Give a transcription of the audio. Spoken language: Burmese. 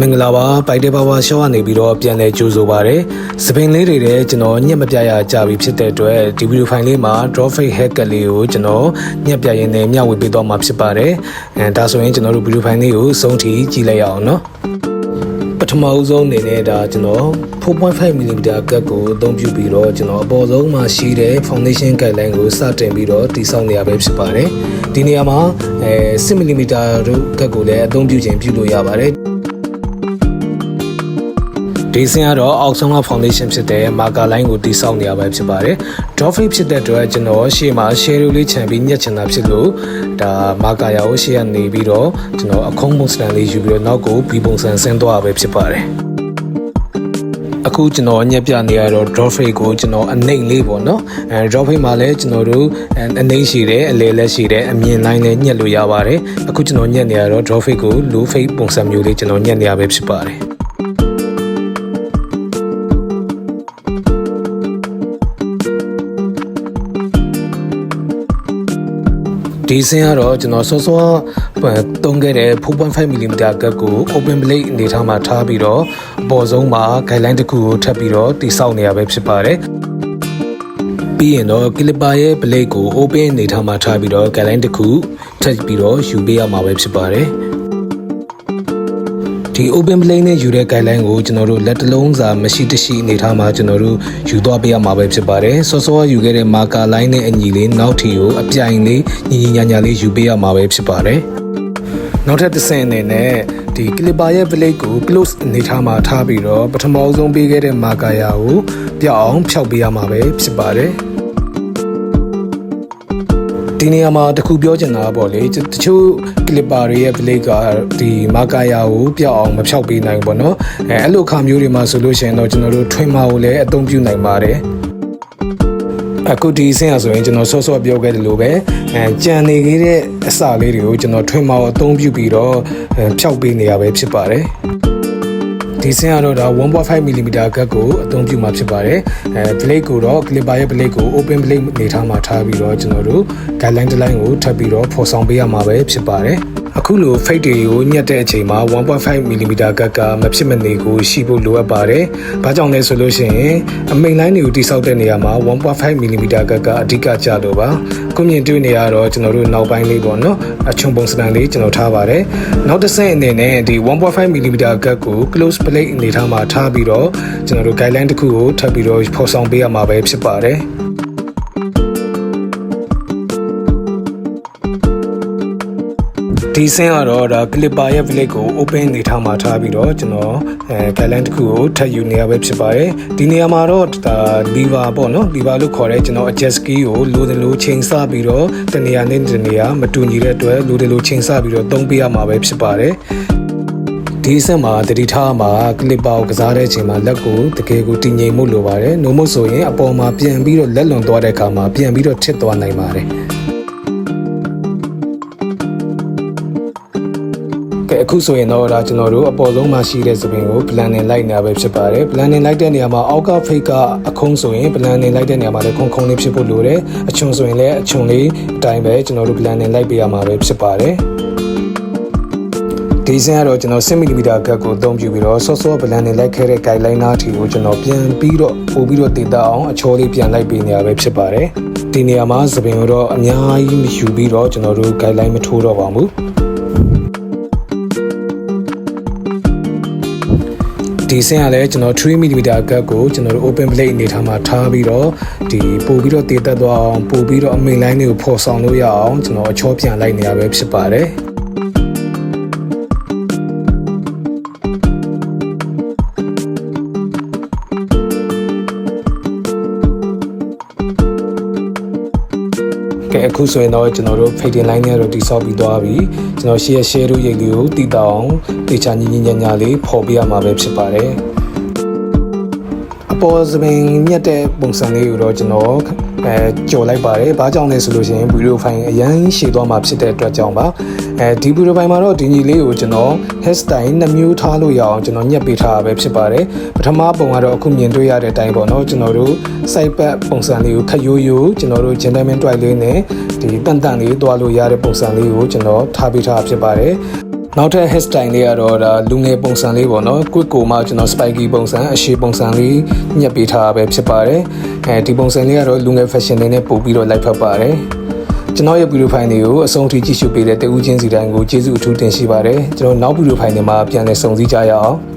မင်္ဂလာပါပိုက်တဲ့ပါပါရှော့ကနေပြီးတော့ပြန်လဲကြိုးဆိုပါရယ်စပင်လေးတွေတဲ့ကျွန်တော်ညက်မပြရကြပြီဖြစ်တဲ့အတွက်ဒီဗီဒီယိုဖိုင်လေးမှာ draw fake haircut လေးကိုကျွန်တော်ညက်ပြရင်းနဲ့မျှဝေပေးတော့မှာဖြစ်ပါတယ်အဲဒါဆိုရင်ကျွန်တော်တို့ဗီဒီယိုဖိုင်လေးကိုစုံထိကြည့်လိုက်ရအောင်နော်ပထမအဦးဆုံးအနေနဲ့ဒါကျွန်တော်4.5 mm ကတ်ကိုအသုံးပြုပြီးတော့ကျွန်တော်အပေါ်ဆုံးမှာရှိတဲ့ foundation guideline ကိုစတင်ပြီးတော့တည်ဆောက်နေရပဲဖြစ်ပါတယ်ဒီနေရာမှာအဲ6 mm တို့ကတ်ကိုလည်းအသုံးပြုခြင်းပြုလို့ရပါတယ် ဒီစင်ကတော့အောက်ဆုံးက foundation ဖြစ်တဲ့ marker line ကိုတိစောက်နေရပဲဖြစ်ပါတယ်။ drop fade ဖြစ်တဲ့အတွက်ကျွန်တော်ရှေ့မှာ share လေးခြံပြီးညက်ချင်တာဖြစ်လို့ဒါ marker ရာကိုရှေ့ကနေပြီးတော့ကျွန်တော်အခုံးပုံစံလေးယူပြီးတော့နောက်ကို B ပုံစံဆင်းသွားရပဲဖြစ်ပါတယ်။အခုကျွန်တော်ညက်ပြနေရတော့ drop fade ကိုကျွန်တော်အနှိမ့်လေးပေါ့နော်အဲ drop fade မှာလည်းကျွန်တော်တို့အနှိမ့်ရှိတယ်အလဲလက်ရှိတယ်အမြင်တိုင်းလည်းညက်လို့ရပါတယ်အခုကျွန်တော်ညက်နေရတော့ drop fade ကို low fade ပုံစံမျိုးလေးကျွန်တော်ညက်နေရပဲဖြစ်ပါတယ် ဒီစင်ကတော့ကျွန်တော်စောစောတုံးခဲ့တဲ့ 4.5 mm ကတ်ကို open blade အနေထားမှာထားပြီးတော့အပေါ်ဆုံးမှာ guideline တစ်ခုကိုထပ်ပြီးတော့တိစောက်နေရပဲဖြစ်ပါတယ်ပြီးရင်တော့ clipper ရဲ့ blade ကို open အနေထားမှာထားပြီးတော့ guideline တစ်ခုထပ်ပြီးတော့ယူပေးရမှာပဲဖြစ်ပါတယ် ဒီ open plane နဲ့ယူတဲ့ guideline ကိုကျွန်တော်တို့လက်တလုံးစာမရှိတရှိအနေထားမှာကျွန်တော်တို့ယူသွားပေးရမှာပဲဖြစ်ပါတယ်စောစောယူခဲ့တဲ့ marker line နဲ့အညီလေးနောက်ထီကိုအပြိုင်လေးညီညီညာညာလေးယူပေးရမှာပဲဖြစ်ပါတယ်နောက်ထပ်တစ်ဆင့်အနေနဲ့ဒီ clipper ရဲ့ blade ကို close အနေထားမှာထားပြီးတော့ပထမဆုံးပေးခဲ့တဲ့ marker ရာကိုပြောက်အောင်ဖြောက်ပေးရမှာပဲဖြစ်ပါတယ် ဒီနေရာမှာတခုပြောချင်တာပေါ့လေတချို့ clipper တွေရဲ့ blade ကဒီမာကာယာကိုပြောက်အောင်မဖြောက်ပေးနိုင်ဘူးပေါ့နော်အဲအဲ့လိုခါမျိုးတွေမှာဆိုလို့ရှိရင်တော့ကျွန်တော်တို့ trimmer ကိုလည်းအသုံးပြုနိုင်ပါတယ်အခုဒီအဆင့်အဆိုရင်ကျွန်တော်ဆော့ဆော့ပြောခဲ့တယ်လို့ပဲအဲကြံနေခဲ့တဲ့အစာလေးတွေကိုကျွန်တော် trimmer ကိုအသုံးပြုပြီးတော့ဖြောက်ပေးနေရပဲဖြစ်ပါတယ် ဒီစင်ကတော့ဒါ1.5 mm ကတ်ကိုအသုံးပြုမှာဖြစ်ပါတယ်အဲ blade ကိုတော့ clipper ရဲ့ blade ကို open blade နေထားမှာထားပြီးတော့ကျွန်တော်တို့ guideline တစ် line ကိုထပ်ပြီးတော့ဖော်ဆောင်ပေးရမှာပဲဖြစ်ပါတယ် အခုလို fade တွေကိုညှက်တဲ့အချိန်မှာ1.5 mm ကတ်ကမဖြစ်မနေကိုရှိဖို့လိုအပ်ပါတယ်။ဘာကြောင့်လဲဆိုလို့ရှိရင်အမိန်လိုင်းတွေကိုတိစောက်တဲ့နေရာမှာ1.5 mm ကတ်ကအဓိကကျလို့ပါ။ခုမြင်တွေ့နေရတော့ကျွန်တော်တို့နောက်ပိုင်းလေးပေါ့နော်။အချုံပုံစံလေးကျွန်တော်ထားပါတယ်။နောက်တစ်ဆင့်အနေနဲ့ဒီ1.5 mm ကတ်ကို close plate အနေထားမှာထားပြီးတော့ကျွန်တော်တို့ guideline တစ်ခုကိုထပ်ပြီးတော့ဖော်ဆောင်ပေးရမှာပဲဖြစ်ပါတယ်။ ဒီဆင်းကတော့ဒါ clipper ရဲ့ blade ကို open နေထားမှာထားပြီးတော့ကျွန်တော်အဲ guideline တစ်ခုကိုထပ်ယူနေရပဲဖြစ်ပါတယ်ဒီနေရာမှာတော့ဒါ lever ပေါ့နော် lever လို့ခေါ်တဲ့ကျွန်တော် adjust key ကိုလိုတယ်လို့ချိန်ဆပြီးတော့တနေရာနဲ့တနေရာမတူညီတဲ့အတွက်လိုတယ်လို့ချိန်ဆပြီးတော့သုံးပေးရမှာပဲဖြစ်ပါတယ်ဒီအဆက်မှာတတိထားမှာကလစ်ပါကိုကစားတဲ့အချိန်မှာလက်ကိုတကယ်ကိုတည်ငြိမ်မှုလိုပါတယ်။နို့မို့ဆိုရင်အပေါ်မှာပြန်ပြီးတော့လက်လွန်သွားတဲ့အခါမှာပြန်ပြီးတော့ထစ်သွားနိုင်ပါတယ်။ အခုဆိုရင်တော့ဒါကျွန်တော်တို့အပေါ်ဆုံးမှာရှိတဲ့သပင်ကို planning လိုက်နေပဲဖြစ်ပါတယ် planning လိုက်တဲ့နေရာမှာအောက်က fake ကအခုံးဆိုရင် planning လိုက်တဲ့နေရာမှာလည်းခုံခုံလေးဖြစ်ဖို့လိုတယ်အချုံဆိုရင်လည်းအချုံလေးအတိုင်းပဲကျွန်တော်တို့ planning လိုက်ပေးရမှာပဲဖြစ်ပါတယ်ဒီစင်ကတော့ကျွန်တော်10 mm ကတ်ကိုအသုံးပြုပြီးတော့ဆော့ဆော့ planning လိုက်ခဲ့တဲ့ guideline နားထီကိုကျွန်တော်ပြန်ပြီးတော့ပို့ပြီးတော့တည်တအောင်အချောလေးပြန်လိုက်ပေးနေရပဲဖြစ်ပါတယ်ဒီနေရာမှာသပင်ကိုတော့အများကြီးမယူပြီးတော့ကျွန်တော်တို့ guideline မထိုးတော့ပါဘူး ဒီဆင်းကလည်းကျွန်တော် 3 mm ကတ်ကိုကျွန်တော်တို့ open plate အနေထားမှာထားပြီးတော့ဒီပို့ပြီးတော့တည်တက်သွားအောင်ပို့ပြီးတော့အမိန်လိုင်းတွေကိုဖော်ဆောင်လို့ရအောင်ကျွန်တော်အချောပြန်လိုက်နေရပဲဖြစ်ပါတယ် ကဲအခုဆိုရင်တော့ကျွန်တော်တို့ fading line နဲ့တော့တိဆောက်ပြီးသွားပြီကျွန်တော် share share တို့ရိပ်လေးကိုတည်တောင်းတေချာညီညီညာညာလေးပေါ်ပြရမှာပဲဖြစ်ပါတယ်အပေါ်စပင်မြတ်တဲ့ပုံစံလေးကိုတော့ကျွန်တော် အဲကြော်လိုက်ပါတယ်။ဘာကြောင့်လဲဆိုလို့ရှိရင်ဗီဒီယိုဖိုင်အရန်ရှည်သွားမှာဖြစ်တဲ့အတွက်ကြောင့်ပါ။အဲဒီဗီဒီယိုဖိုင်မှာတော့ဒီညီလေးကိုကျွန်တော် hair style နှစ်မျိုးထားလို့ရအောင်ကျွန်တော်ညှက်ပေးထားတာပဲဖြစ်ပါတယ်။ပထမပုံကတော့အခုမြင်တွေ့ရတဲ့အတိုင်းပေါ့နော်ကျွန်တော်တို့ side back ပုံစံလေးကိုခက်ရိုးရိုးကျွန်တော်တို့ gentleman twine လေးနဲ့ဒီတန်တန်လေးတွားလို့ရတဲ့ပုံစံလေးကိုကျွန်တော်ထားပေးထားဖြစ်ပါတယ်။ နောက်ထပ် hair style လေးကတော့ဒါလူငယ်ပုံစံလေးပေါ့နော် quick ကိုမှကျွန်တော် spiky ပုံစံအရှည်ပုံစံလေးညှက်ပေးထားတာပဲဖြစ်ပါတယ်အဲဒီပုံစံလေးကတော့လူငယ် fashion လေးနဲ့ပို့ပြီးတော့လိုက်ဖက်ပါတယ်ကျွန်တော်ရဲ့ဗီဒီယိုဖိုင်တွေကိုအဆုံးထိကြည့်ရှုပေးတဲ့တဦးချင်းစီတိုင်းကိုကျေးဇူးအထူးတင်ရှိပါတယ်ကျွန်တော်နောက်ဗီဒီယိုဖိုင်တွေမှာပြန်လည်ဆုံစည်းကြရအောင်